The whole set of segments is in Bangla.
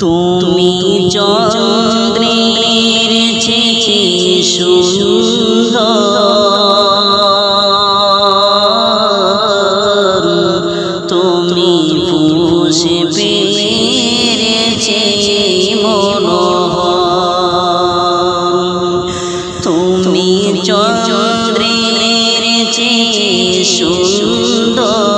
তুমি চন্দ্রের ছেছে সুন্দর। তুমি ফুসে পেরেছে মনোহ তুমি চন্দ্রের ছেছে সুন্দর।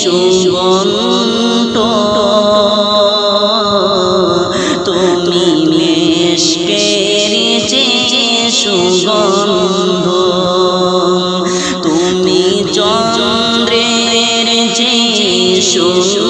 সুগন্ত তুমি মেশকের যে সুগন্ধ তুমি চন্দ্রের যে সুগন্ধ।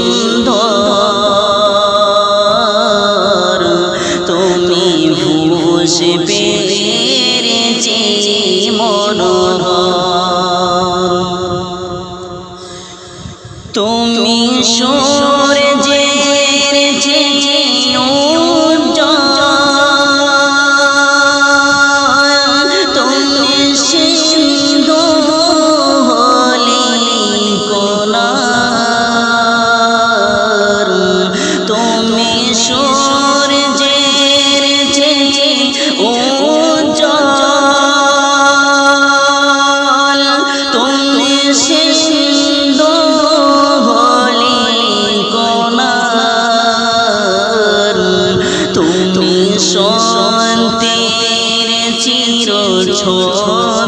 শান্তির চির ছোট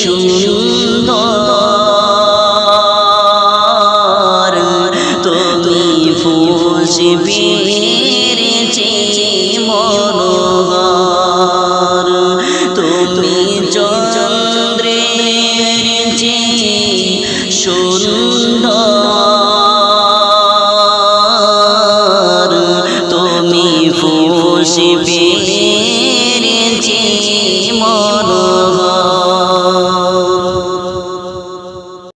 সুন্দর